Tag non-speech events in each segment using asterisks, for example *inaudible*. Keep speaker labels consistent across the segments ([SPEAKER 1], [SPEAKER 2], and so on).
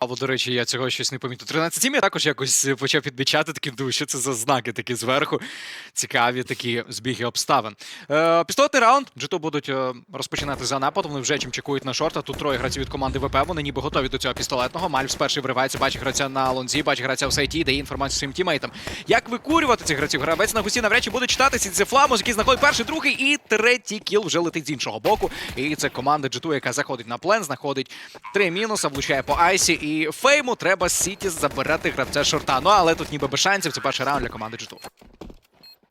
[SPEAKER 1] Або, до речі, я цього щось не помітив. 13 я також якось почав підмічати такі, думаю, що це за знаки такі зверху. Цікаві такі збіги обставин. Е, пістолетний раунд. Джито будуть е, розпочинати за напад. Вони вже чим чекують на шорта. Тут троє гравців від команди ВП. Вони ніби готові до цього пістолетного. Мальфс перший вривається, бачить гравця на лонзі, бачить гравця в сайті, дає інформацію своїм тімейтам. Як викурювати цих гравців? Гравець на гусі навряд чи буде читатися. Це Фламус, який знаходить перший, другий і третій кіл вже летить з іншого боку. І це команда Джиту, яка заходить на плен, знаходить три мінуса, влучає по Айсі. І Фейму треба з Сіті забирати гравця шорта. Ну але тут ніби без шансів. Це перший раунд для команди Джиту.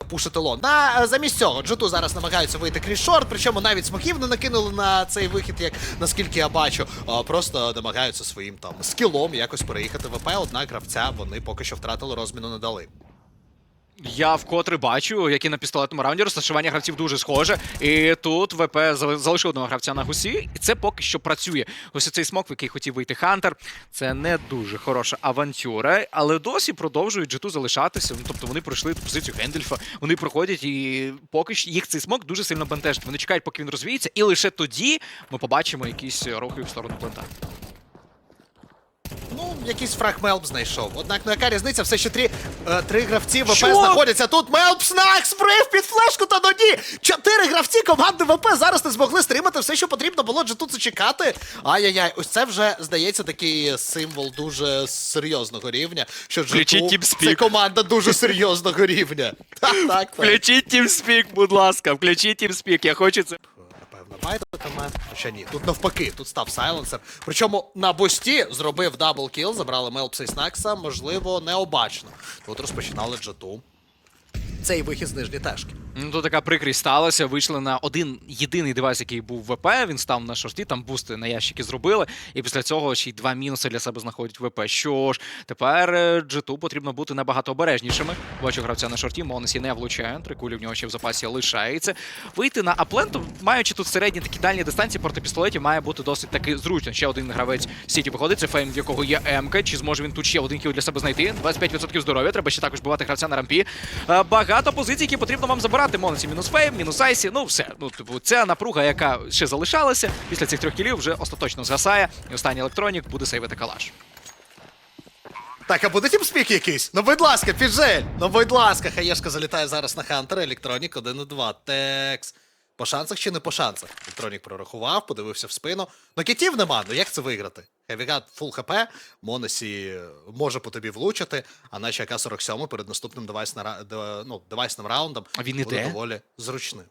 [SPEAKER 2] пушити лон. На, е, замість цього Джоту зараз намагаються вийти крізь шорт, причому навіть смоків не накинули на цей вихід, як наскільки я бачу. А, просто намагаються своїм там скілом якось переїхати в ВП, однак гравця вони поки що втратили, розміну не дали.
[SPEAKER 1] Я вкотре бачу, як і на пістолетному раунді розташування гравців дуже схоже. І тут ВП залишив одного гравця на гусі, і це поки що працює. Ось цей смок, в який хотів вийти Хантер. Це не дуже хороша авантюра, але досі продовжують джиту залишатися. Ну, тобто вони пройшли позицію Гендельфа, вони проходять, і поки що їх цей смок дуже сильно бентежить. Вони чекають, поки він розвіється, і лише тоді ми побачимо якісь рухи в сторону плента.
[SPEAKER 2] Ну, якийсь фраг Мелп знайшов. Однак, ну яка різниця? Все ще три, е, три гравці ВП
[SPEAKER 1] Що?
[SPEAKER 2] знаходяться тут. Мелп снак сприв під флешку та до ні! Чотири гравці команди ВП зараз не змогли стримати все, що потрібно було Джету це чекати. Ай-яй-яй, ось це вже здається такий символ дуже серйозного рівня. Що
[SPEAKER 1] Включіть TeamSpeak.
[SPEAKER 2] це команда дуже серйозного рівня. Так, так, так.
[SPEAKER 1] Включіть TeamSpeak, будь ласка, включіть TeamSpeak, я хочу це.
[SPEAKER 2] Напевно, байтатиме. Ще ні. Тут навпаки, тут став сайленсер. Причому на бості зробив даблкіл, забрали Мелпса і Снакса, можливо, необачно. Тут розпочинали джету. Цей вихід з нижньої тежки.
[SPEAKER 1] Ну, то така прикрість сталася. Вийшли на один єдиний девайс, який був ВП. Він став на шорті, там бусти на ящики зробили. І після цього ще й два мінуси для себе знаходять ВП. Що ж, тепер е, джиту потрібно бути набагато обережнішими. Бачу гравця на шорті, Монесі не влучає. Три кулі в нього ще в запасі лишається. Вийти на аплент, маючи тут середні такі дальні дистанції проти пістолетів, має бути досить таки зручно. Ще один гравець Сіті виходить. Це фейм, в якого є МК. Чи зможе він тут ще один кіл для себе знайти? 25% здоров'я. Треба ще також бувати гравця на рампі. Е, Багато позицій, які потрібно вам забирати. Монесі мінус фейм, мінус айсі. Ну все. Ну типу, ця напруга, яка ще залишалася після цих трьох кілів, вже остаточно згасає. І останній електронік буде сейвити калаш.
[SPEAKER 2] Так, а буде тімспік якийсь? Ну, будь ласка, піджель! Ну, будь ласка, хаєшка залітає зараз на Хантера, електронік 1-2. Текс. По шансах чи не по шансах? Електронік прорахував, подивився в спину. Ну, кітів нема, ну як це виграти? Хевігат фул хп, Монесі може по тобі влучити, а наче АК-47 перед наступним девайс на, ну, девайсним раундом
[SPEAKER 1] А він
[SPEAKER 2] буде
[SPEAKER 1] іде?
[SPEAKER 2] доволі зручним.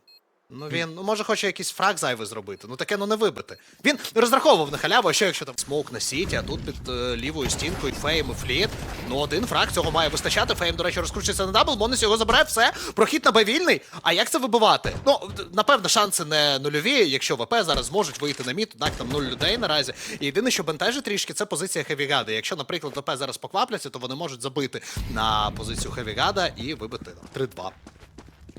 [SPEAKER 2] Ну він, ну може хоче якийсь фраг зайвий зробити. Ну таке ну не вибити. Він розраховував на халяву, а що якщо там смоук на сіті, а тут під е, лівою стінкою Фейм і Фліт. Ну один фраг цього має вистачати. Фейм, до речі, розкручується на дабл, Монес його забирає, все. Прохід на Б вільний. А як це вибивати? Ну, напевно, шанси не нульові, якщо ВП зараз зможуть вийти на мід, однак там нуль людей наразі. І єдине, що бентежить трішки, це позиція Хевігади. Якщо, наприклад, ВП зараз поквапляться, то вони можуть забити на позицію Хевігада і вибити 3-2.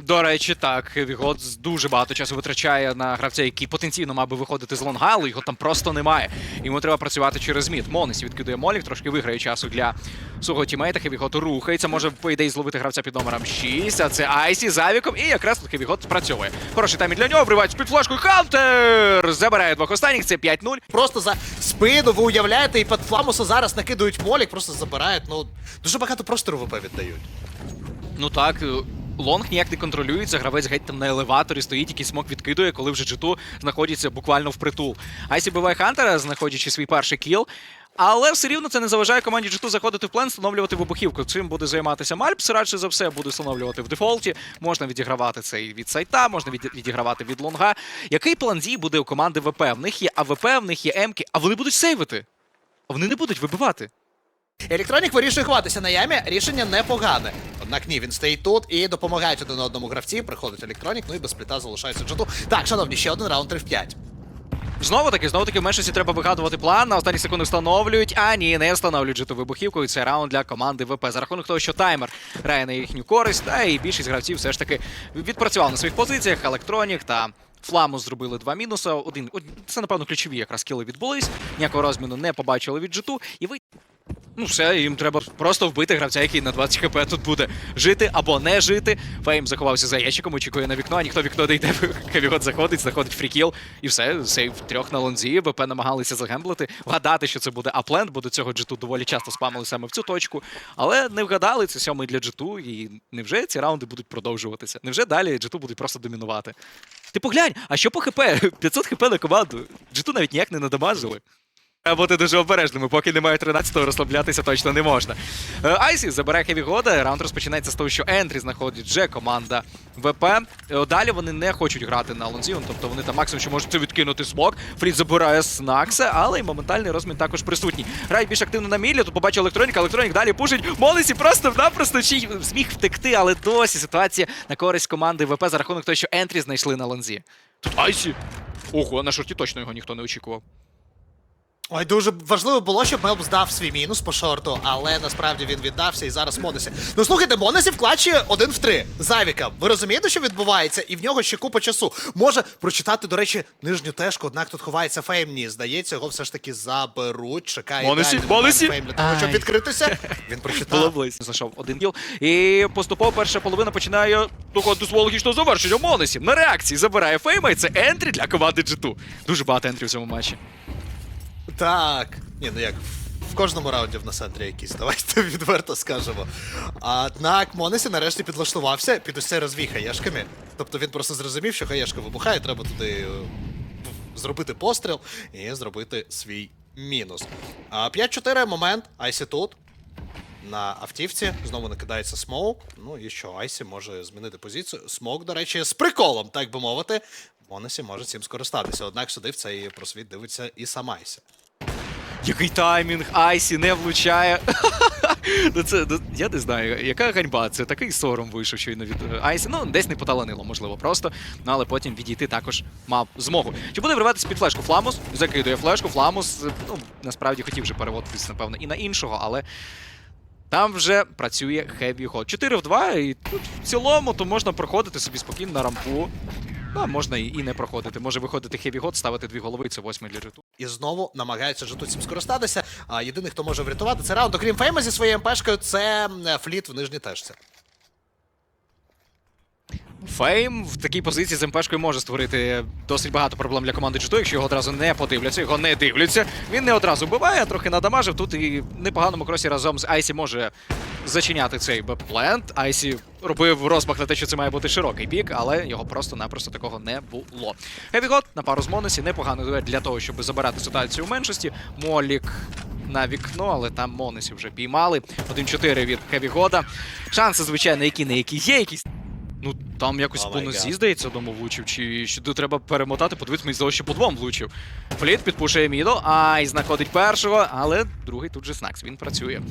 [SPEAKER 1] До речі, так, Вігот дуже багато часу витрачає на гравця, який потенційно мав би виходити з лонга, але його там просто немає. Йому треба працювати через мід. Монесі відкидує Молік, трошки виграє часу для свого тімейта. Хевігот рухається, може, по ідеї, зловити гравця під номером 6, а це Айсі з Авіком, і якраз тут Хевігот спрацьовує. Хороший таймінг для нього, вривається під флешкою. Хантер! Забирає двох останніх, це 5-0.
[SPEAKER 2] Просто за спину, ви уявляєте, і під Фламуса зараз накидують молік, просто забирають. Ну, дуже багато простору ВП віддають.
[SPEAKER 1] Ну так, лонг ніяк не контролюється, гравець геть там на елеваторі стоїть, який смок відкидує, коли вже джиту знаходиться буквально впритул. Айсі биває Хантера, знаходячи свій перший кіл. Але все рівно це не заважає команді G2 заходити в плен, встановлювати вибухівку. Цим буде займатися Мальпс, радше за все, буде встановлювати в дефолті. Можна відігравати це і від сайта, можна відігравати від лонга. Який план дій буде у команди ВП? В них є АВП, в них є Емки, а вони будуть сейвити. А вони не будуть вибивати.
[SPEAKER 2] Електронік вирішує ховатися на ямі, рішення непогане. Однак ні, він стоїть тут і допомагають один одному гравці. Приходить електронік, ну і без спліта залишається джету. Так, шановні, ще один раунд 3 в 5.
[SPEAKER 1] Знову таки, знову таки в меншості треба вигадувати план. На останні секунди встановлюють. А ні, не встановлюють житу вибухівку. І це раунд для команди ВП. За рахунок того, що таймер грає на їхню користь, та і більшість гравців все ж таки відпрацював на своїх позиціях. Електронік та Фламус зробили два мінуси. Один од- це напевно ключові якраз кіли відбулись. Ніякого розміну не побачили від житу. І ви Ну, все, їм треба просто вбити гравця, який на 20 хп тут буде жити або не жити. Фейм заховався за ящиком, очікує на вікно, а ніхто вікно не йде. *laughs* Хевігот заходить, заходить фрікіл, і все, сейв трьох на лонзі. ВП намагалися загемблити, вгадати, що це буде аплент, бо до цього джиту доволі часто спамили саме в цю точку. Але не вгадали, це сьомий для джиту, і невже ці раунди будуть продовжуватися? Невже далі джиту будуть просто домінувати? Ти поглянь, а що по хп? *laughs* 500 хп на команду. Джиту навіть ніяк не надамажили. Треба бути дуже обережними, поки немає 13-го, розслаблятися точно не можна. Е, Айсі забере хеві года. Раунд розпочинається з того, що Ентрі знаходить вже команда ВП. Е, Далі вони не хочуть грати на Лонзіон, тобто вони там максимум, що можуть це відкинути смок. Фрід забирає Снакса, але й моментальний розмін також присутній. Грають більш активно на мілі, тут побачив електроніка, електронік далі пушить. Молисі просто-напросто чи зміг втекти, але досі ситуація на користь команди ВП за рахунок того, що Ентрі знайшли на Лонзі. Тут Айсі. Ого, на шорті точно його ніхто не очікував.
[SPEAKER 2] Ой, дуже важливо було, щоб Мелб здав свій мінус по шорту, але насправді він віддався і зараз Монесі. Ну слухайте, Монесі в клатчі один в три. Завіка. Ви розумієте, що відбувається? І в нього ще купа часу. Може прочитати, до речі, нижню тежку, однак тут ховається Фейм. Ні, здається, його все ж таки заберуть. Чекає
[SPEAKER 1] Монесі,
[SPEAKER 2] ідеальний
[SPEAKER 1] Монесі.
[SPEAKER 2] Фейм для того, щоб відкритися. *laughs* Він
[SPEAKER 1] Було
[SPEAKER 2] прочитав.
[SPEAKER 1] близько. Знайшов один кіл. І поступово перша половина починає доходити свого логічного завершення. Монесі на реакції забирає фейма, і це ентрі для команди G2. Дуже багато ентрі в цьому матчі.
[SPEAKER 2] Так. Ні, ну як. В кожному раунді в нас Андрій якийсь, давайте *laughs* відверто скажемо. Однак Монесі нарешті підлаштувався під ось розвій хаєшками. Тобто він просто зрозумів, що хаєшка вибухає, треба туди е, зробити постріл і зробити свій мінус. А 5-4 момент, Айсі тут. На автівці знову накидається смоук. Ну і що, Айсі може змінити позицію. Смоук, до речі, з приколом, так би мовити. Монесі може цим скористатися. Однак сюди в цей просвіт дивиться і сам Айсі.
[SPEAKER 1] Який таймінг, Айсі не влучає. *laughs* ну це, ну, я не знаю, яка ганьба, це такий сором вийшов щойно від е, Айсі. Ну, десь не поталанило, можливо, просто. Ну, але потім відійти також мав змогу. Чи буде вриватися під флешку Фламус? Закидує флешку, Фламус, е, ну, насправді хотів вже переводитись, напевно, і на іншого, але. Там вже працює Heavy Hot. 4 в 2, і тут в цілому то можна проходити собі спокійно на рампу. Ну, а можна і, не проходити. Може виходити хеві-год, ставити дві голови, це восьмий для житу.
[SPEAKER 2] І знову намагаються Житу цим скористатися. А єдиний, хто може врятувати це раунд, окрім Фейма зі своєю МПшкою, це фліт в нижній тежці.
[SPEAKER 1] Фейм в такій позиції з МПшкою може створити досить багато проблем для команди G2, якщо його одразу не подивляться, його не дивляться. Він не одразу вбиває, трохи надамажив. Тут і непоганому кросі разом з Айсі може зачиняти цей бепплент. Айсі робив розмах на те, що це має бути широкий бік, але його просто-напросто такого не було. Хевігот на пару з Монесі, непоганий дует для того, щоб забирати ситуацію у меншості. Молік на вікно, але там Монесі вже піймали. 1-4 від Хевігода. Шанси, звичайно, які не які є, якісь Ну там якось
[SPEAKER 2] Oh
[SPEAKER 1] по
[SPEAKER 2] my
[SPEAKER 1] здається, одному влучив, чи сюди треба перемотати, подивитися, мені здалося, що по двом влучив. Фліт підпушує мідо, ай, знаходить першого, але другий тут же Снакс, він працює.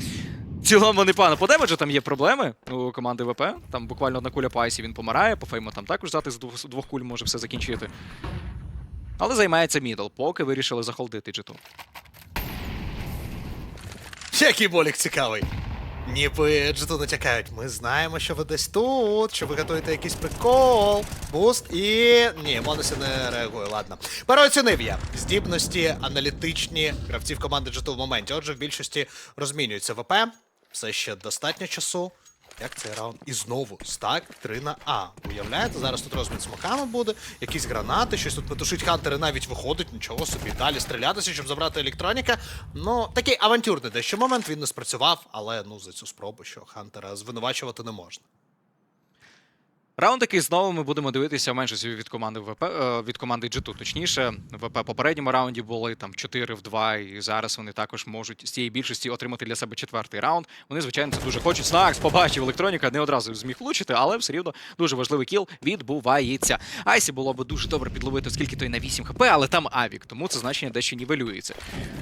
[SPEAKER 1] В цілому непогано. По демеджу там є проблеми у команди ВП. Там буквально одна куля по Айсі він помирає, по фейму там також взяти з двох, з двох куль може все закінчити. Але займається мідл, поки вирішили захолдити джиту.
[SPEAKER 2] Який болік цікавий. Ніби Джиту натякають. Ми знаємо, що ви десь тут, що ви готуєте якийсь прикол, буст і. Ні, Моносі не реагує, ладно. Переоцінив я здібності аналітичні гравців команди Джиту в моменті. Отже, в більшості розмінюється ВП. Все ще достатньо часу. Як цей раунд? І знову стак 3 на А. Уявляєте, зараз тут розмін смаками буде, якісь гранати, щось тут метушить хантери навіть виходить, нічого собі. Далі стрілятися, щоб забрати електроніка. Ну, такий авантюрний дещо момент, він не спрацював, але ну за цю спробу, що хантера звинувачувати не можна.
[SPEAKER 1] Раунд, який знову ми будемо дивитися в меншості від команди ВП е, від команди G2, точніше. ВП попередньому раунді були там 4 в 2, і зараз вони також можуть з цієї більшості отримати для себе четвертий раунд. Вони, звичайно, це дуже хочуть. Снакс побачив електроніка, не одразу зміг влучити, але все рівно дуже важливий кіл відбувається. Айсі було би дуже добре підловити, оскільки той на 8 хп, але там авік, тому це значення дещо нівелюється.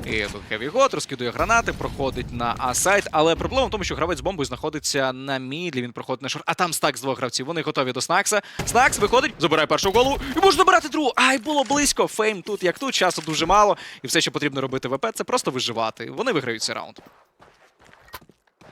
[SPEAKER 1] І тут Heavy God розкидує гранати, проходить на А-сайт, але проблема в тому, що гравець з бомбою знаходиться на мідлі, він проходить на шорт, а там стак з двох гравців. Вони готові до Снакса. Снакс виходить, забирає першу голову і може забирати другу. Ай, було близько. Фейм тут як тут, часу дуже мало. І все, що потрібно робити ВП, це просто виживати. Вони виграють цей раунд.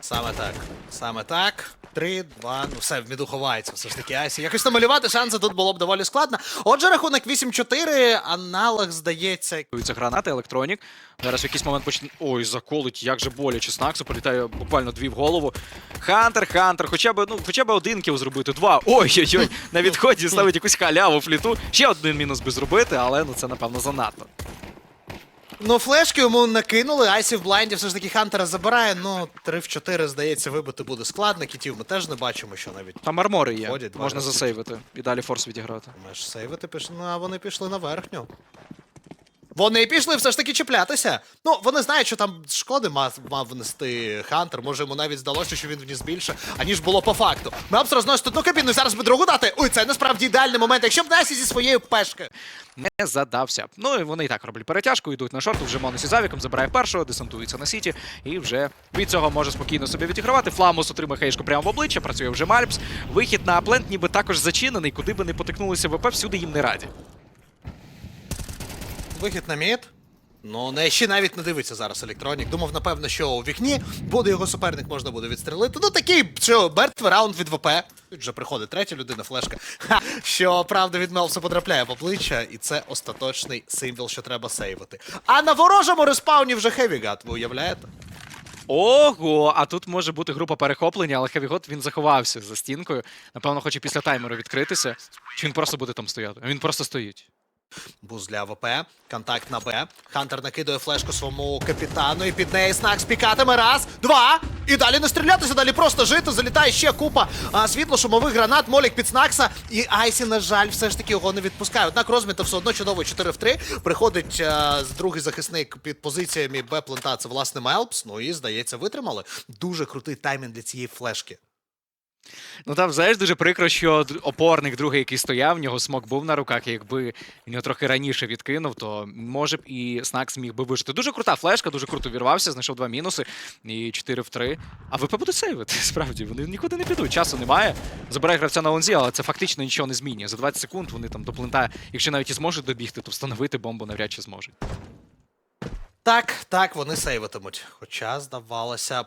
[SPEAKER 2] Саме так. Саме так. Три, два, ну все, в міду ховається все ж таки Айсі. Якось намалювати шанси тут було б доволі складно. Отже, рахунок 8-4, аналог здається.
[SPEAKER 1] Готуються гранати, електронік. Зараз в якийсь момент почне. Ой, заколить, як же боляче Снаксу, політає буквально дві в голову. Хантер, Хантер, хоча б, ну, хоча б один кіл зробити, два. Ой-ой-ой, на відході ставить якусь халяву фліту. Ще один мінус би зробити, але ну це напевно занадто.
[SPEAKER 2] Ну, флешки йому накинули, Айсі в блайнді все ж таки Хантера забирає. Ну, 3 в 4, здається, вибити буде складно. Кітів ми теж не бачимо, що навіть
[SPEAKER 1] Там армори є,
[SPEAKER 2] Ходять, два
[SPEAKER 1] можна
[SPEAKER 2] рази.
[SPEAKER 1] засейвити і далі форс відіграти.
[SPEAKER 2] Маєш сейвити пішли. Ну, а вони пішли на верхню. Вони пішли все ж таки чіплятися. Ну, вони знають, що там шкоди мав, мав внести Хантер. Може, йому навіть здалося, що він вніс більше, аніж було по факту. Мелпс розносить одну кабіну, зараз би другу дати. Ой, це насправді ідеальний момент. Якщо б Насі зі своєю пешки.
[SPEAKER 1] Не задався. Ну і вони і так роблять перетяжку, йдуть на шорт, вже Монос із Авіком забирає першого, десантується на сіті, і вже від цього може спокійно собі відігравати. Фламус отримає хейшку прямо в обличчя, працює вже Мальпс. Вихід на плент ніби також зачинений, куди би не потикнулися ВП, всюди їм не раді.
[SPEAKER 2] Вихід на мід. Ну, не ще навіть не дивиться зараз електронік. Думав, напевно, що у вікні буде його суперник, можна буде відстрелити. Ну такий, що мертвий раунд від ВП. Тут вже приходить третя людина, флешка. Ха, що правда від Мелса потрапляє в обличчя, і це остаточний символ, що треба сейвити. А на ворожому респауні вже Хевігат, ви уявляєте?
[SPEAKER 1] Ого, а тут може бути група перехоплення, але Хевігот він заховався за стінкою. Напевно, хоче після таймеру відкритися. Чи він просто буде там стояти? Він просто стоїть.
[SPEAKER 2] Буз для АВП, контакт на Б. Хантер накидує флешку своєму капітану і під неї Снакс пікатиме. Раз, два. І далі не стрілятися, далі просто жити. Залітає ще купа а, світло-шумових гранат. Молік під Снакса. І Айсі, на жаль, все ж таки його не відпускає. Однак розміта все одно чудово 4 в 3. Приходить а, другий захисник під позиціями Б плента. Це власне Мелпс. Ну і здається, витримали. Дуже крутий таймінг для цієї флешки.
[SPEAKER 1] Ну там, знаєш, дуже прикро, що опорник другий, який стояв, в нього смок був на руках, і якби він його трохи раніше відкинув, то може б і Снакс міг би вижити. Дуже крута флешка, дуже круто вірвався, знайшов два мінуси і 4 в 3. А ВП буде сейвити, *laughs* справді, вони нікуди не підуть, часу немає. Забирає гравця на лонзі, але це фактично нічого не змінює. За 20 секунд вони там до плента, якщо навіть і зможуть добігти, то встановити бомбу навряд чи зможуть.
[SPEAKER 2] Так, так, вони сейвитимуть. Хоча, здавалося б.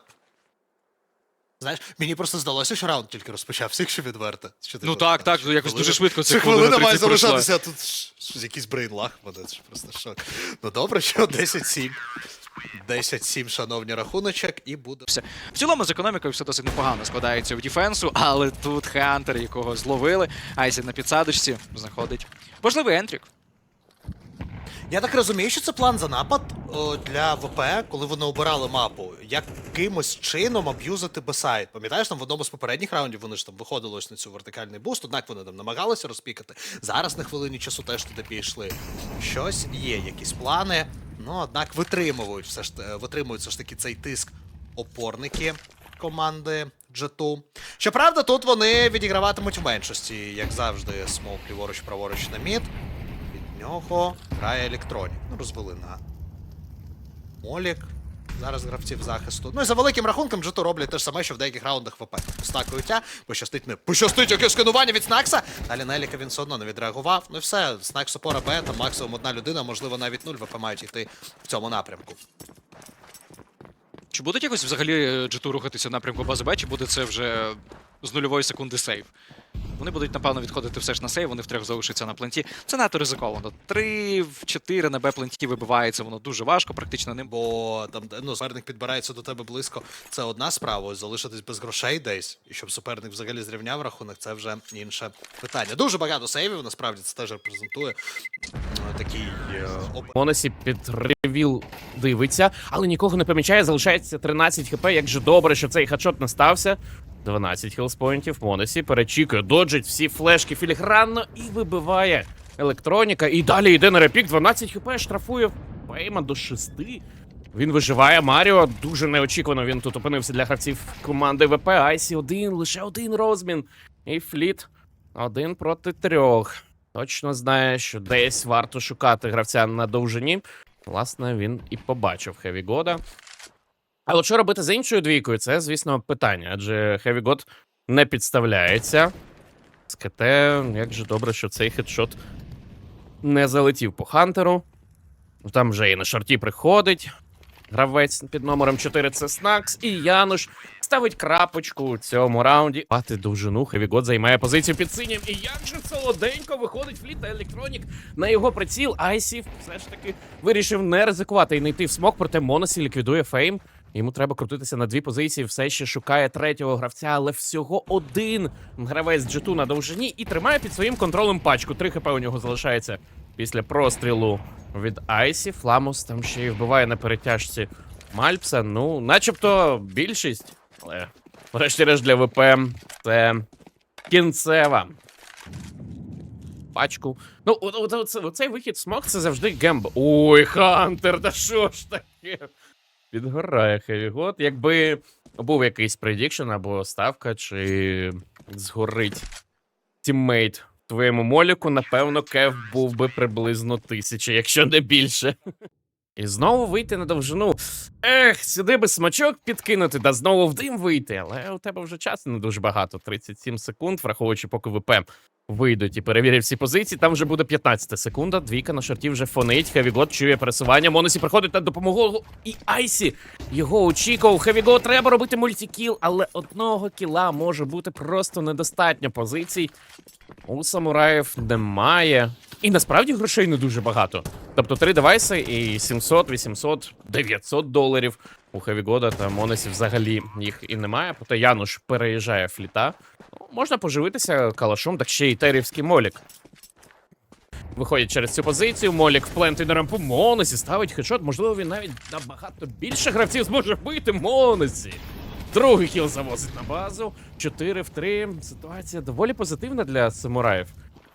[SPEAKER 2] Знаєш, мені просто здалося, що раунд тільки розпочався, якщо відверто. Що ти
[SPEAKER 1] Ну так, так, якось
[SPEAKER 2] Хвилина-
[SPEAKER 1] дуже швидко це
[SPEAKER 2] хвилина
[SPEAKER 1] хвилина
[SPEAKER 2] має залишатися, а тут якийсь брейнлаг буде, це просто шок. Ну добре, що 10-7. 10-7, шановні рахуночок, і буде.
[SPEAKER 1] все. В цілому з економікою все досить непогано складається в дефенсу, але тут Хантер, якого зловили, Айсі на підсадочці знаходить важливий ентрік.
[SPEAKER 2] Я так розумію, що це план за напад о, для ВП, коли вони обирали мапу, якимось чином аб'юзити Бесайд. Пам'ятаєш, там в одному з попередніх раундів вони ж там виходили ось на цю вертикальний буст, однак вони там намагалися розпікати. Зараз на хвилині часу теж туди пішли. Щось є, якісь плани. Ну, однак витримують все ж витримують все ж таки цей тиск опорники команди G2. Щоправда, тут вони відіграватимуть в меншості, як завжди, смок ліворуч, праворуч на мід. Нього грає електронік. Ну, розвели на Молік. Зараз гравців захисту. Ну і за великим рахунком Джету роблять те ж саме, що в деяких раундах ВП. Стакують А, пощастить не. Пощастить яке сканування від Снакса. Далі на він все одно не відреагував. Ну і все, Снакс опора Б, там максимум одна людина, можливо навіть нуль. ВП мають йти в цьому напрямку.
[SPEAKER 1] Чи будуть якось взагалі G2 рухатися в напрямку бази Б, чи буде це вже з нульової секунди сейв? Вони будуть, напевно, відходити все ж на сейв, вони втрьох залишаться на пленті. Це надто ризиковано. Три в чотири на Б пленті вибивається, воно дуже важко, практично ним.
[SPEAKER 2] Бо там ну, суперник підбирається до тебе близько. Це одна справа. Ось залишитись без грошей десь, і щоб суперник взагалі зрівняв рахунок, це вже інше питання. Дуже багато сейвів, насправді це теж репрезентує такий е, оп-
[SPEAKER 3] Монесі під ревіл дивиться, але нікого не помічає. Залишається 13 хп. Як же добре, що цей хедшот не стався. 12 хілспоінтів. Монесі перечікує, доджить всі флешки філігранно і вибиває електроніка. І далі йде на репік. 12 хп штрафує Пейма до 6. Він виживає. Маріо дуже неочікувано. Він тут опинився для гравців команди ВП. Айсі один, лише один розмін. І фліт один проти трьох. Точно знає, що десь варто шукати гравця на довжині. Власне, він і побачив Хевігода. А от що робити з іншою двійкою, це, звісно, питання, адже Хевігод не підставляється. З як же добре, що цей хедшот не залетів по Хантеру. Ну, Там вже і на шорті приходить. гравець під номером 4 це Снакс, і Януш ставить крапочку у цьому раунді. Пати довжину, Хевігот займає позицію під синім. І як же солоденько виходить фліт та електронік на його приціл. Айсів все ж таки вирішив не ризикувати і не йти в смок, проте Моносі ліквідує фейм. Йому треба крутитися на дві позиції, все ще шукає третього гравця, але всього один гравець G2 на довжині і тримає під своїм контролем пачку. Три хп у нього залишається після прострілу від Айсі. Фламус там ще й вбиває на перетяжці Мальпса. Ну, начебто більшість, але врешті-решт для ВП це кінцева. Пачку. Ну, оцей вихід смок це завжди гемб. Ой, Хантер, та що ж таке? Підгорає Хевігот. Якби був якийсь предікшн або ставка, чи згорить тіммейт в твоєму моліку, напевно, кев був би приблизно тисяча, якщо не більше. І знову вийти на довжину. Ех, сюди би смачок підкинути, да знову в дим вийти. Але у тебе вже часу не дуже багато 37 секунд, враховуючи, поки ВП вийдуть і перевірять всі позиції. Там вже буде 15 секунда. Двійка на шорті вже фонить. Хевігот чує пересування. Моносі приходить на допомогу. І Айсі його очікував. Хевігот треба робити мультикіл, але одного кіла може бути просто недостатньо позицій. У самураїв немає. І насправді грошей не дуже багато. Тобто три девайси і 700, 800, 900 доларів. У Хевігода та Монесі взагалі їх і немає. Проте Януш переїжджає фліта. Ну, Можна поживитися калашом, так ще й терівський молік. Виходять через цю позицію. Молік в пленти на рампу Монесі ставить хедшот. Можливо, він навіть набагато більше гравців зможе бити Монесі. Другий кіл завозить на базу. 4 в 3. Ситуація доволі позитивна для самураїв.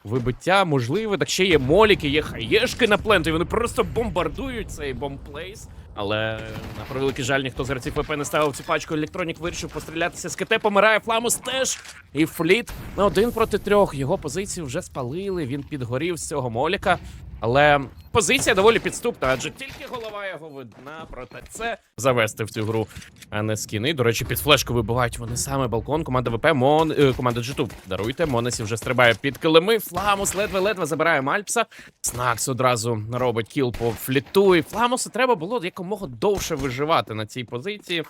[SPEAKER 3] Вибиття можливе, так ще є моліки, є хаєшки на пленті. Вони просто бомбардують цей бомбплейс. Але на превеликий жаль, ніхто з гравців ВП не ставив цю пачку. Електронік вирішив пострілятися з КТ, помирає Фламус теж. І фліт на один проти трьох. Його позицію вже спалили. Він підгорів з цього моліка. Але позиція доволі підступна, адже тільки голова його видна, проте це завести в цю гру, а не скіни. До речі, під флешку вибивають вони саме балкон. Команда ВП, Мон, е, команда G2. Даруйте, Монесі вже стрибає під килими. Фламус ледве-ледве забирає Мальпса. Снакс одразу робить кіл по фліту. І Фламусу треба було якомога довше виживати на цій позиції,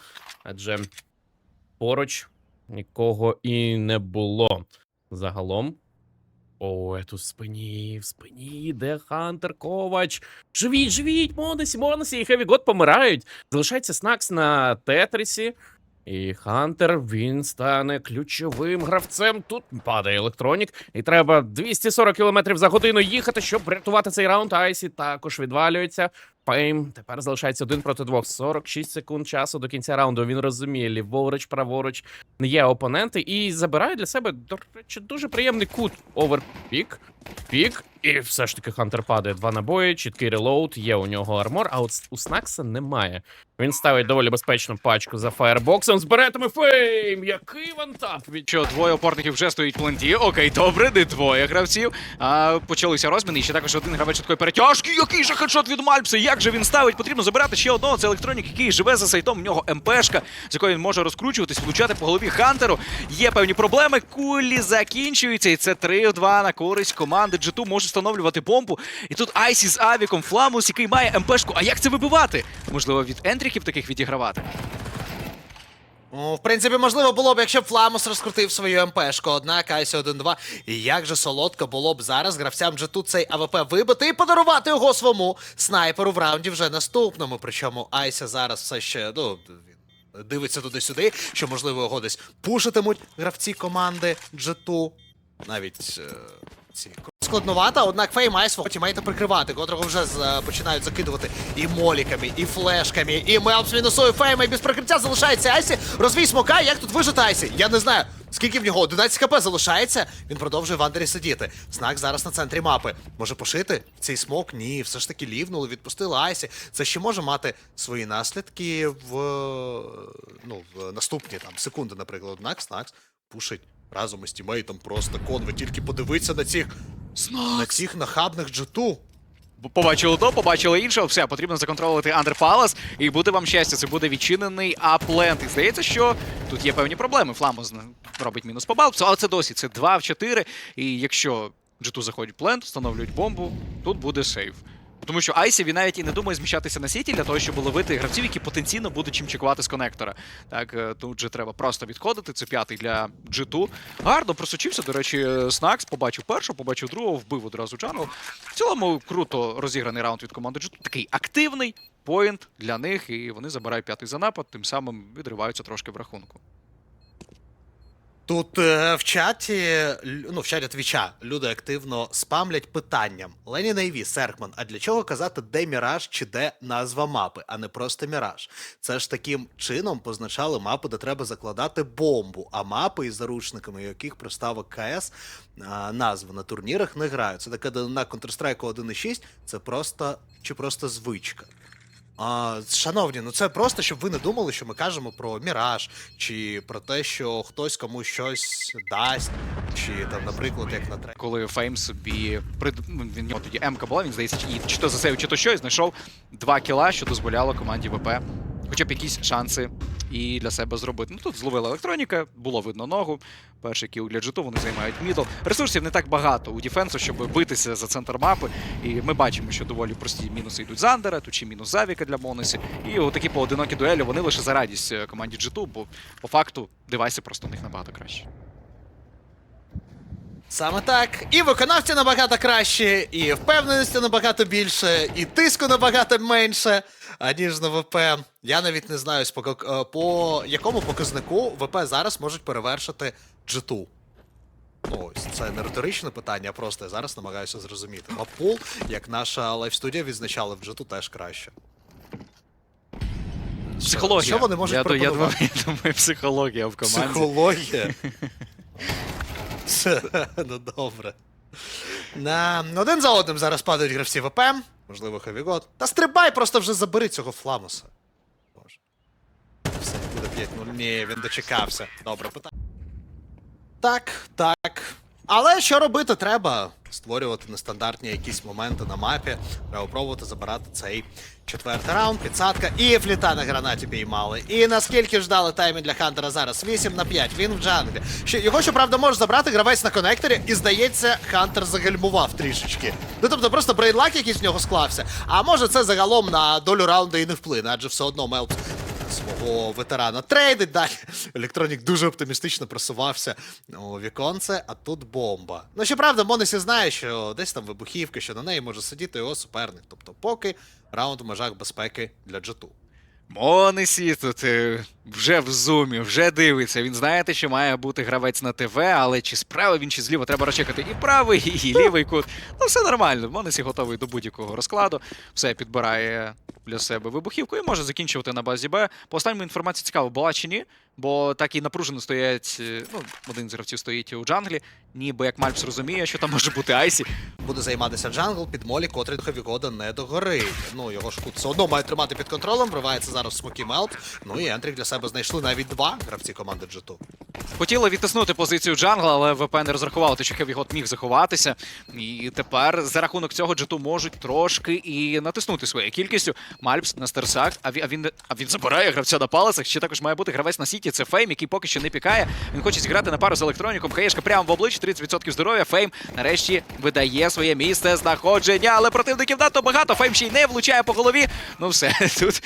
[SPEAKER 3] адже поруч нікого і не було. Загалом. Ой, тут в спині, в спині де Хантер Ковач. Живіть, живіть, Монесі, Монесі і Хевігот помирають. Залишається Снакс на Тетрісі. І Хантер він стане ключовим гравцем. Тут падає електронік, і треба 240 км за годину їхати, щоб врятувати цей раунд. Айсі також відвалюється. Пейм тепер залишається один проти двох. 46 секунд часу до кінця раунду. Він розуміє, ліворуч, праворуч не є опоненти і забирає для себе, до речі, дуже приємний кут. Оверпік, пік, і все ж таки Хантер падає. Два набої, чіткий релоуд, є у нього армор, а от у Снакса немає. Він ставить доволі безпечну пачку за фаєрбоксом. Збиратиме фейм! Який вантап від
[SPEAKER 1] Що двоє опорників вже стоїть в пленті. Окей, добре, не двоє гравців. А, почалися розміни. І ще також один гравець швидкої перетяжки. Який же хедшот від Мальпса? Як же він ставить? Потрібно забирати ще одного. Це електронік, який живе за сайтом. У нього МПшка, з якої він може розкручуватись, влучати по голові Хантеру. Є певні проблеми. Кулі закінчуються. І це 3-2 на користь команди. G2 може встановлювати бомбу. І тут Айсі з Авіком, Фламус, який має МПшку. А як це вибивати? Можливо, від ентріків таких відігравати.
[SPEAKER 2] Ну, в принципі, можливо було б, якщо б Фламус розкрутив свою МПшку, однак Айсі 1-2. І як же солодко було б зараз гравцям же тут цей АВП вибити і подарувати його своєму снайперу в раунді вже наступному. Причому Айся зараз все ще, ну, дивиться туди-сюди, що, можливо, його десь пушитимуть гравці команди G2. Навіть е, ці складновато, однак Фей має свого тімейта прикривати, котрого вже з- починають закидувати і моліками, і флешками, і Мелпс мінусує Фейма, і без прикриття залишається Айсі. Розвій смока, як тут вижити Айсі? Я не знаю. Скільки в нього? 11 хп залишається. Він продовжує в андері сидіти. Знак зараз на центрі мапи. Може пошити цей смок? Ні, все ж таки лівнули, відпустили Айсі. Це ще може мати свої наслідки в ну, в наступні там секунди, наприклад. Однак Снакс пушить разом із тімейтом просто конви. Тільки подивиться на цих на цих нахабних джету.
[SPEAKER 1] Побачили то, побачили інше. Все, потрібно законтролювати Андерпалас. І буде вам щастя, це буде відчинений аплент. І здається, що тут є певні проблеми. Фламоз робить мінус по балпсу, але це досі. Це 2 в 4. І якщо G2 заходять в плент, встановлюють бомбу, тут буде сейв. Тому що Айсі він навіть і не думає зміщатися на сіті для того, щоб ловити гравців, які потенційно будуть чим чекувати з конектора. Так, е, тут же треба просто відходити. Це п'ятий для G2. Гарно просочився. До речі, е, Снакс побачив першого, побачив другого, вбив одразу Джангл. В цілому круто розіграний раунд від команди G2. Такий активний поінт для них, і вони забирають п'ятий за напад, тим самим відриваються трошки в рахунку.
[SPEAKER 2] Тут е, в чаті, ну в чаті твіча, люди активно спамлять питанням. Лені Найві, Серкман, а для чого казати, де міраж чи де назва мапи, а не просто міраж? Це ж таким чином позначали мапи, де треба закладати бомбу, а мапи із заручниками, яких приставок КС а, назви на турнірах не грають. Це таке на Counter-Strike 1.6, це просто чи просто звичка. Шановні, ну це просто, щоб ви не думали, що ми кажемо про міраж, чи про те, що хтось комусь щось дасть, чи там, наприклад, як на трек.
[SPEAKER 1] коли Фейм собі прид... ну, він нього тоді М-ка була, він здається, і чи то засейв, чи то що, і знайшов два кіла, що дозволяло команді ВП хоча б якісь шанси і для себе зробити. Ну тут зловила електроніка, було видно ногу. Перший кіл для джиту, вони займають мідл. Ресурсів не так багато у Діфенсу, щоб битися за центр мапи. І ми бачимо, що доволі прості мінуси йдуть з Андера, тут чи мінус Завіка для Монесі. І отакі поодинокі дуелі вони лише за радість е, команді G2, бо по факту девайси просто у них набагато краще.
[SPEAKER 2] Саме так. І виконавці набагато краще, і впевненості набагато більше, і тиску набагато менше, аніж на ВП. Я навіть не знаю, по, е, по якому показнику ВП зараз можуть перевершити G2. Ну, ось це не риторичне питання, а просто я зараз намагаюся зрозуміти. Мапул, як наша лайфстудія відзначала в G2 теж краще.
[SPEAKER 1] Психологія.
[SPEAKER 2] Що вони можуть
[SPEAKER 1] я, я, думаю, я думаю, психологія в команді.
[SPEAKER 2] Психологія. *laughs* *laughs* Ну добре. На один за одним зараз падають гравці ВП, можливо, Хевігот. Та стрибай, просто вже забери цього фламуса. Боже. Все, буде 5-0. Ні, він дочекався. Добре, питання. Так, так. Але що робити треба? Створювати нестандартні якісь моменти на мапі. Треба пробувати забирати цей четвертий раунд, підсадка. І фліта на гранаті піймали. І наскільки ждали таймінг для Хантера зараз? 8 на 5. Він в джанглі. Ще, його, щоправда, може забрати гравець на конекторі, і здається, Хантер загальмував трішечки. Ну тобто просто брейдлак якийсь в нього склався. А може це загалом на долю раунду і не вплине, адже все одно Мелпс свого ветерана трейдить далі. Електронік дуже оптимістично просувався у віконце, а тут бомба. Ну, щоправда, Монесі знає, що десь там вибухівка, що на неї може сидіти його суперник. Тобто, поки раунд в межах безпеки для джету.
[SPEAKER 1] Монесі тут вже в зумі, вже дивиться. Він знаєте, що має бути гравець на ТВ, але чи справа він, чи зліва треба розчекати і правий, і лівий кут. Ну, все нормально. Монесі готовий до будь-якого розкладу. Все підбирає для себе вибухівку і може закінчувати на базі Б. По останньому інформації цікаво, була чи ні, бо так і напружено стоять. Ну, один з гравців стоїть у джанглі, ніби як Мальпс розуміє, що там може бути Айсі.
[SPEAKER 2] Буде займатися джангл під молі, котрий Хевігода не догорить. Ну, його ж тут все одно мають тримати під контролем, вривається зараз смокі Мелп. Ну і Ентрік для себе знайшли навіть два гравці команди G2.
[SPEAKER 1] Хотіли відтиснути позицію джангла, але ВП не розрахував, те, що Хевігот міг заховатися. І тепер за рахунок цього джету можуть трошки і натиснути своєю кількістю. Мальпс на стерсак, а він, а він, а він забирає гравця на палицях. Ще також має бути гравець на сіті. Це Фейм, який поки що не пікає. Він хоче зіграти на пару з електроніком. Хаєшка прямо в обличчя, 30% здоров'я. Фейм нарешті видає своє місце знаходження, але противників надто багато. Фейм ще й не влучає по голові. Ну все, *laughs* тут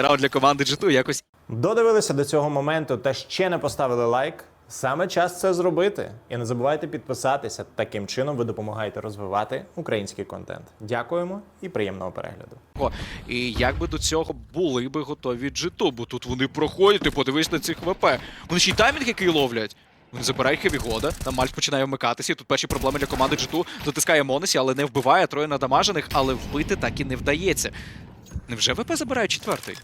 [SPEAKER 1] пістолетний раунд для команди джету якось
[SPEAKER 4] Додивилися до цього моменту та ще не поставили лайк. Саме час це зробити. І не забувайте підписатися. Таким чином ви допомагаєте розвивати український контент. Дякуємо і приємного перегляду.
[SPEAKER 1] О, І як би до цього були би готові G2, бо тут вони проходять, ти подивись на цих ВП. Вони ще й таймінг який ловлять. Вони забирають Хевігода, там Мальч починає вмикатися, і тут перші проблеми для команди G2. Затискає Монесі, але не вбиває, троє надамажених, але вбити так і не вдається. Невже ВП забирають четвертий?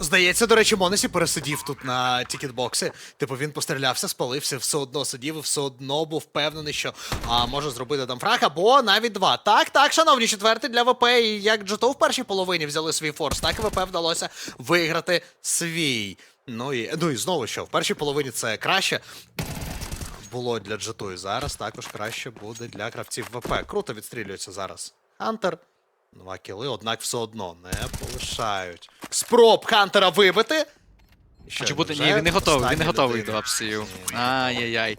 [SPEAKER 2] Здається, до речі, Монесі пересидів тут на тікетбоксі. Типу він пострілявся, спалився, все одно сидів все одно був впевнений, що а, може зробити там фраг, або навіть два. Так, так, шановні, четвертий для ВП. І як Джото в першій половині взяли свій форс, так і ВП вдалося виграти свій. Ну і ну і знову що, в першій половині це краще. Було для Джету і зараз також краще буде для гравців ВП. Круто відстрілюється зараз. Хантер. Два кіли, однак все одно не полишають. Спроб Хантера вибити. Що,
[SPEAKER 1] Чи буде? Ні, він не готовий, він не готовий до
[SPEAKER 2] готовий.
[SPEAKER 1] Ай-яй-яй.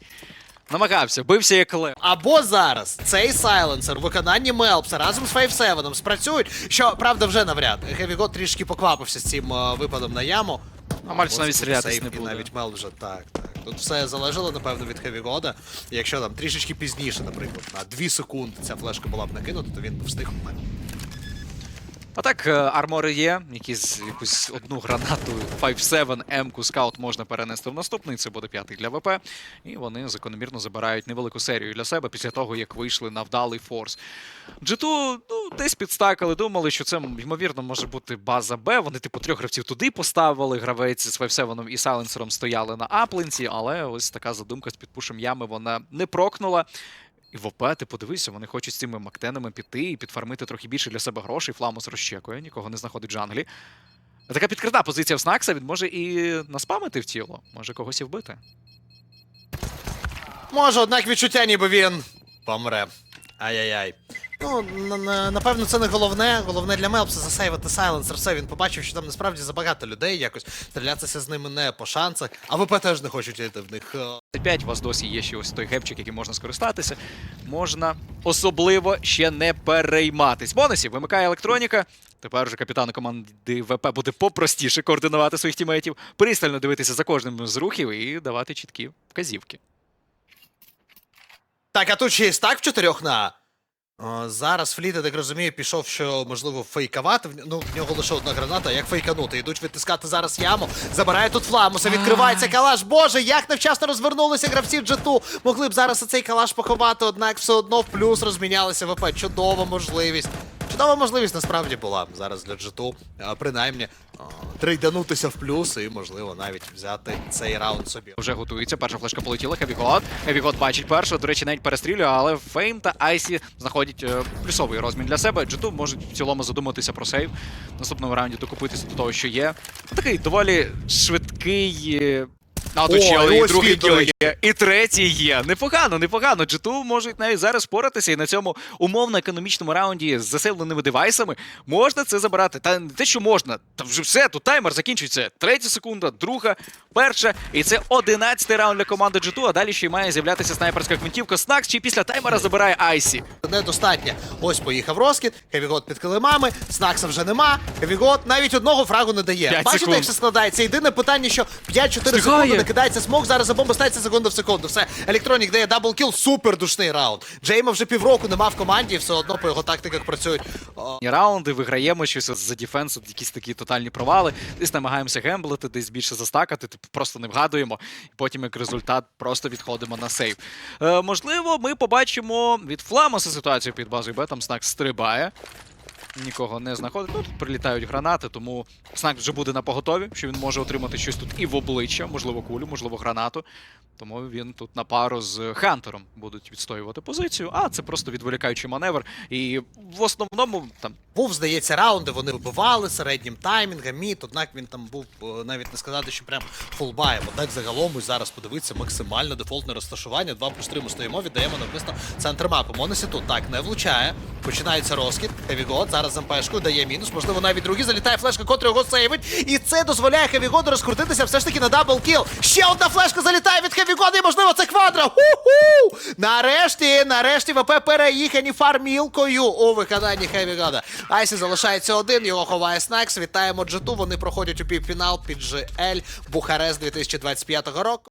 [SPEAKER 1] Намагався, бився як лев.
[SPEAKER 2] Або зараз цей сайленсер у виконанні Мелпса разом з 5-7 спрацюють, що правда вже навряд. Хевігот трішки поквапився з цим е, випадом на яму.
[SPEAKER 1] А Мальцю навіть стрілятись не
[SPEAKER 2] і
[SPEAKER 1] буде.
[SPEAKER 2] навіть Мел вже так, так. Тут все залежало, напевно, від Хевігода. Якщо там трішечки пізніше, наприклад, на 2 секунди ця флешка була б накинута, то він б встиг мене.
[SPEAKER 1] А так, е, армори є, якісь якусь одну гранату 5-7 М-ку скаут можна перенести в наступний. Це буде п'ятий для ВП. І вони закономірно забирають невелику серію для себе після того, як вийшли на вдалий форс. G2, ну, десь підстакали, думали, що це ймовірно може бути база Б. Вони, типу, трьох гравців туди поставили. Гравець з 5-7 і Сайленсером стояли на Апленці, але ось така задумка з підпушем ями вона не прокнула. І в ОП, ти подивися, вони хочуть з цими мактенами піти і підфармити трохи більше для себе грошей. Фламус розчекує, нікого не знаходить в джанглі. Така підкрита позиція в Снакса, він може і наспамити в тіло, може когось і вбити.
[SPEAKER 2] Може, однак відчуття, ніби він помре. Ай-яй-яй. Ну, на- на- напевно, це не головне. Головне для Мелпса засейвити сайленсер. Все, він побачив, що там насправді забагато людей якось. Стрілятися з ними не по шансах. А ВП теж не хочуть йти в них. е,
[SPEAKER 1] 5 у вас досі є ще ось той гепчик, яким можна скористатися. Можна особливо ще не перейматись. Бонусів вимикає електроніка. Тепер вже капітану команди ВП буде попростіше координувати своїх тімейтів, пристально дивитися за кожним з рухів і давати чіткі вказівки.
[SPEAKER 2] Так, а тут ще є стак в чотирьох на. О, зараз Фліт, я так розумію, пішов, що можливо фейкувати. Ну, в нього лише одна граната, як фейканути. Йдуть витискати зараз яму. Забирає тут фламуса, відкривається калаш. Боже, як невчасно розвернулися гравці Джету. Могли б зараз цей калаш поховати, однак все одно в плюс розмінялися ВП. Чудова можливість. Чудова можливість насправді була зараз для Джету. А, Принаймні трейданутися в плюс і, можливо, навіть взяти цей раунд собі.
[SPEAKER 1] Вже готується. Перша флешка полетіла. Хевігот. Хевігот бачить першу. До речі, навіть перестрілює, але Фейм та Айсі знаходять е, плюсовий розмін для себе. Джиту можуть в цілому задуматися про сейв. Наступному раунді докупитися до того, що є. Такий доволі швидкий. А тут
[SPEAKER 2] О,
[SPEAKER 1] ще
[SPEAKER 2] і
[SPEAKER 1] і
[SPEAKER 2] ось
[SPEAKER 1] другий
[SPEAKER 2] він, до
[SPEAKER 1] кіл
[SPEAKER 2] речі.
[SPEAKER 1] є, і третій є. Непогано, непогано. Джиту можуть навіть зараз впоратися, і на цьому умовно економічному раунді з засейвленими девайсами можна це забирати. Та не те, що можна, та вже все, тут таймер закінчується. Третя секунда, друга, перша. І це одинадцятий раунд для команди G2, а далі ще й має з'являтися снайперська гвинтівка. Снакс, чи після таймера забирає Айсі.
[SPEAKER 2] Недостатньо. Ось поїхав розкіт, Хевігот під килимами, Снакса вже нема. Хевігот навіть одного фрагу не дає.
[SPEAKER 1] П'ять
[SPEAKER 2] Бачите,
[SPEAKER 1] секунд.
[SPEAKER 2] як все складається. Єдине питання, що 5-4
[SPEAKER 1] Встигає.
[SPEAKER 2] Накидається смок, зараз за бомба стається секунда в секунду. Все, електронік дає даблкіл, супер душний раунд. Джейма вже півроку нема в команді, все одно по його тактиках працюють.
[SPEAKER 1] Раунди, виграємо щось за дефенс, якісь такі тотальні провали. Десь намагаємося гемблити, десь більше застакати, типу просто не вгадуємо. І потім, як результат, просто відходимо на сейв. Е, можливо, ми побачимо від Фламоса ситуацію під базою Б, там Снак стрибає. Нікого не знаходить. Ну, тут прилітають гранати, тому Снак вже буде на поготові, що він може отримати щось тут і в обличчя, можливо, кулю, можливо, гранату. Тому він тут на пару з Хантером будуть відстоювати позицію. А це просто відволікаючий маневр. І в основному там
[SPEAKER 2] Був, здається, раунд, де вони вибивали середнім таймінгом, мід, однак він там був е, навіть не сказати, що прям фулбаєм. Однак загалом ось зараз подивитися максимально дефолтне розташування. 2 плюс 3 ми стоїмо, віддаємо навмисно центр мапи. Монесі тут так не влучає. Починається розкид. Хевігод зараз з МПшкою дає мінус. Можливо, навіть другий залітає флешка, котра його сейвить. І це дозволяє Хевігоду розкрутитися все ж таки на дабл кіл. Ще одна флешка залітає від Хевігода, і можливо це квадра. Ху-ху! Нарешті, нарешті ВП переїхані фармілкою у виконанні Хевігода. Айсі залишається один, його ховає Снакс. Вітаємо Джету. Вони проходять у півфінал під GL Бухарест 2025 року.